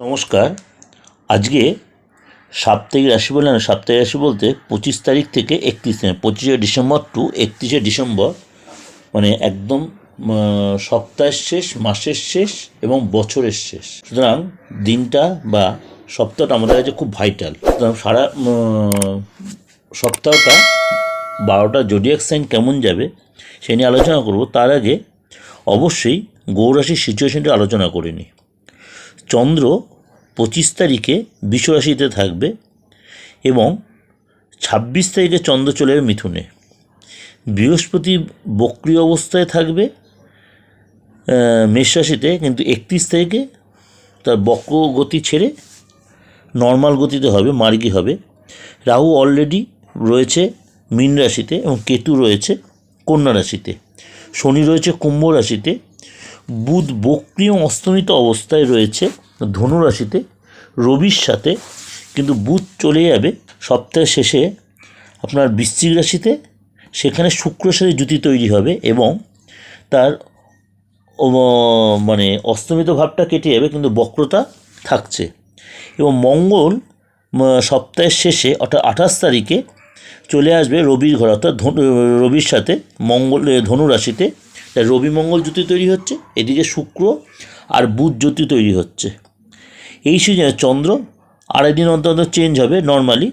নমস্কার। আজকে সাপ্তাহিক রাশি বলে না, সাপ্তাহিক রাশি বলতে পঁচিশ তারিখ থেকে একত্রিশ তারিখ, পঁচিশে ডিসেম্বর টু একত্রিশে ডিসেম্বর মানে একদম সপ্তাহের শেষ, মাসের শেষ এবং বছরের শেষ। সুতরাং দিনটা বা সপ্তাহটা আমাদের কাছে খুব ভাইটাল সুতরাং সারা সপ্তাহটা বারোটা জোডিয়াক সাইন কেমন যাবে সে নিয়ে আলোচনা করব। তার আগে অবশ্যই গৌরাশির সিচুয়েশনটা আলোচনা করে নিই। চন্দ্র পঁচিশ তারিখে বিশ্বরাশিতে থাকবে এবং ছাব্বিশ তারিখে চন্দ্র চলে মিথুনে। বৃহস্পতি বক্রি অবস্থায় থাকবে মেষরাশিতে কিন্তু একত্রিশ তারিখে তার বক্র গতি ছেড়ে নর্মাল গতিতে হবে, মার্গী হবে। রাহু অলরেডি রয়েছে মীন রাশিতে এবং কেতু রয়েছে কন্যা রাশিতে। শনি রয়েছে কুম্ভ রাশিতে। বুধ বক্রিয় অস্তমিত অবস্থায় রয়েছে। ধনু রাশিতে রবির সাথে কিন্তু বুধ চলে যাবে সপ্তাহের শেষে আপনার বৃশ্চিক রাশিতে, সেখানে শুক্রের সাথে জুতি তৈরি হবে এবং তার মানে অস্তমিত ভাবটা কেটে যাবে, কিন্তু বক্রতা থাকছে। এবং মঙ্গল সপ্তাহের শেষে অর্থাৎ আঠাশ তারিখে চলে আসবে রবির ঘর, অর্থাৎ রবির সাথে মঙ্গল ধনুরাশিতে রবি মঙ্গল জ্যোতি তৈরি হচ্ছে, এদিকে শুক্র আর বুধ জ্যোতি তৈরি হচ্ছে। এই সিজনে চন্দ্র আড়াই দিন অন্তর অন্তর চেঞ্জ হবে নর্মালি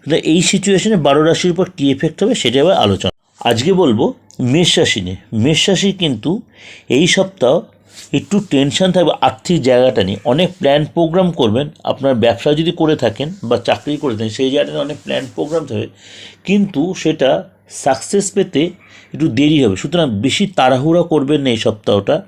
কিন্তু এই সিচুয়েশনে বারো রাশির উপর কী এফেক্ট হবে সেটা আবার আলোচনা। আজকে বলব মেষ রাশি নিয়ে। মেষ রাশি কিন্তু এই সপ্তাহ একটু টেনশন থাকবে আর্থিক জায়গাটা নিয়ে। অনেক প্ল্যান প্রোগ্রাম করবেন, আপনার ব্যবসা যদি করে থাকেন বা চাকরি করে থাকেন, সেই জায়গাটা অনেক প্ল্যান প্রোগ্রাম থাকবে কিন্তু সেটা সাকসেস পেতে একটু দেরি হবে। সুতরাং বেশি তাড়াহুড়া করবেন না এই সপ্তাহটা।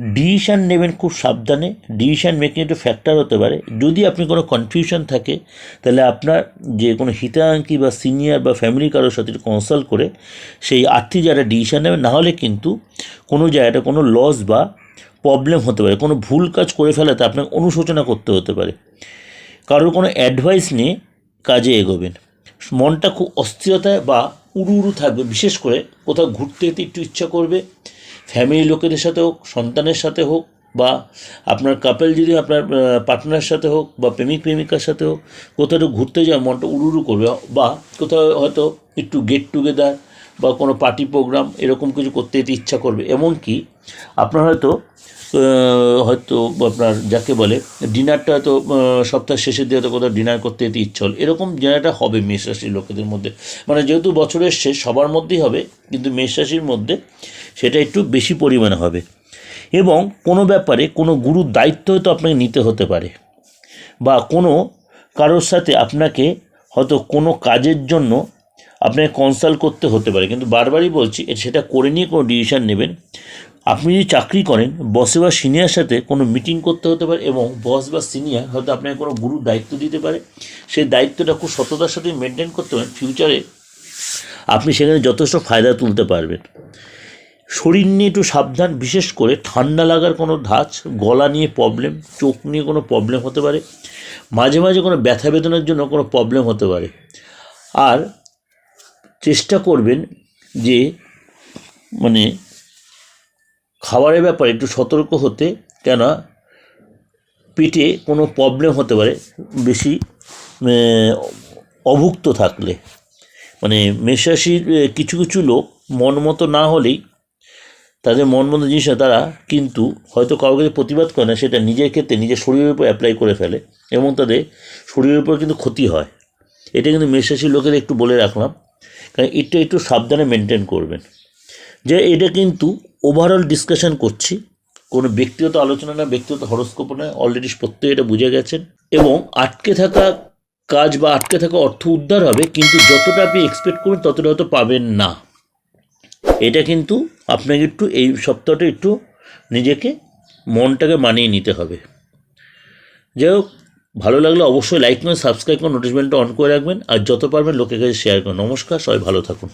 ডিসিশান নেবেন খুব সাবধানে। ডিসিশান মেকিং একটু ফ্যাক্টর হতে পারে। যদি আপনি কোনো কনফিউশন থাকে, তাহলে আপনার যে কোনো হিতাঙ্কি বা সিনিয়র বা ফ্যামিলি কারোর সাথে কনসাল্ট করে সেই আর্থিক জায়গাটা ডিসিশান নেবেন। নাহলে কিন্তু কোনো জায়গাটা কোনো লস বা প্রবলেম হতে পারে। কোনো ভুল কাজ করে ফেলাতে আপনাকে অনুশোচনা করতে হতে পারে। কারোর কোনো অ্যাডভাইস নিয়ে কাজে এগোবেন। মনটা খুব অস্থিরতায় বা উড়ু উড়ু থাকবে। বিশেষ করে কোথাও ঘুরতে যেতে একটু ইচ্ছা করবে। ফ্যামিলি লোকেদের সাথে হোক, সন্তানের সাথে হোক, বা আপনার কাপেল যদি আপনার পার্টনার সাথে হোক, বা প্রেমিক প্রেমিকার সাথে হোক, কোথাও একটু ঘুরতে যাওয়া মনটা উড়ু উড়ু করবে, বা কোথাও হয়তো একটু গেট টুগেদার বা কোনো পার্টি প্রোগ্রাম এরকম কিছু করতে যেতে ইচ্ছা করবে। এমনকি আপনার হয়তো হয়তো আপনার যাকে বলে ডিনারটা হয়তো সপ্তাহের শেষের দিকে হয়তো কোথাও ডিনার করতে যেতে ইচ্ছা হল। এরকম ডিনারটা হবে মেষ রাশির লোকেদের মধ্যে। মানে যেহেতু বছরের শেষ, সবার মধ্যেই হবে, কিন্তু মেষ রাশির মধ্যে সেটা একটু বেশি পরিমাণে হবে। এবং কোনো ব্যাপারে কোনো গুরুর দায়িত্ব হয়তো আপনাকে নিতে হতে পারে। বা কোনো কারোর সাথে আপনাকে হয়তো কোনো কাজের জন্য আপনাকে কনসাল্ট করতে হতে পারে। কিন্তু বারবারই বলছি, সেটা করে নিয়ে কোনো ডিসিশান নেবেন। আপনি যদি চাকরি করেন বসে বা সিনিয়র সাথে কোনো মিটিং করতে হতে পারে এবং বস বা সিনিয়র হয়তো আপনাকে কোনো গুরুর দায়িত্ব দিতে পারে, সেই দায়িত্বটা খুব সততার সাথে মেনটেন করতে পারেন। ফিউচারে আপনি সেখানে যথেষ্ট ফায়দা তুলতে পারবেন। শরীর নিয়ে একটু সাবধান, বিশেষ করে ঠান্ডা লাগার কোনো ধাঁচ, গলা নিয়ে প্রবলেম চোখ নিয়ে কোনো প্রবলেম হতে পারে, মাঝে মাঝে কোনো ব্যথা বেদনার জন্য কোনো প্রবলেম হতে পারে। আর চেষ্টা করবেন যে মানে খাবারের ব্যাপারে একটু সতর্ক হতে কেন পেটে কোনো প্রবলেম হতে পারে, বেশি অভুক্ত থাকলে। মানে মেষরাশির কিছু কিছু লোক মন মতো না হলেই তাদের মন মতো জিনিস তারা কিন্তু হয়তো কাউকে প্রতিবাদ করে না, সেটা নিজের ক্ষেত্রে, নিজের শরীরের উপর অ্যাপ্লাই করে ফেলে এবং তাদের শরীরের উপর কিন্তু ক্ষতি হয়। এটা কিন্তু মেষরাশির লোকের একটু বলে রাখলাম। কারণ এটা একটু সাবধানে মেনটেন করবেন। যে এটা কিন্তু ওভারঅল ডিসকাশন করছি। কোনো ব্যক্তিগত আলোচনা না ব্যক্তিগত হরস্কোপ নয় অলরেডি প্রত্যেকে এটা বুঝে গেছেন। এবং আটকে থাকা কাজ বা আটকে থাকা অর্থ উদ্ধার হবে, কিন্তু যতটা আপনি এক্সপেক্ট করবেন, ততটা হয়তো পাবেন না। এটা কিন্তু আপনাকে একটু এই সপ্তাহটা একটু নিজেকে মনটাকে মানিয়ে নিতে হবে। যাই হোক, ভালো লাগলে অবশ্যই লাইক করুন সাবস্ক্রাইব করুন নোটিফিকেশনটা অন করে রাখবেন, আর যত পারবেন লোকের কাছে শেয়ার করুন। নমস্কার, সবাই ভালো থাকুন।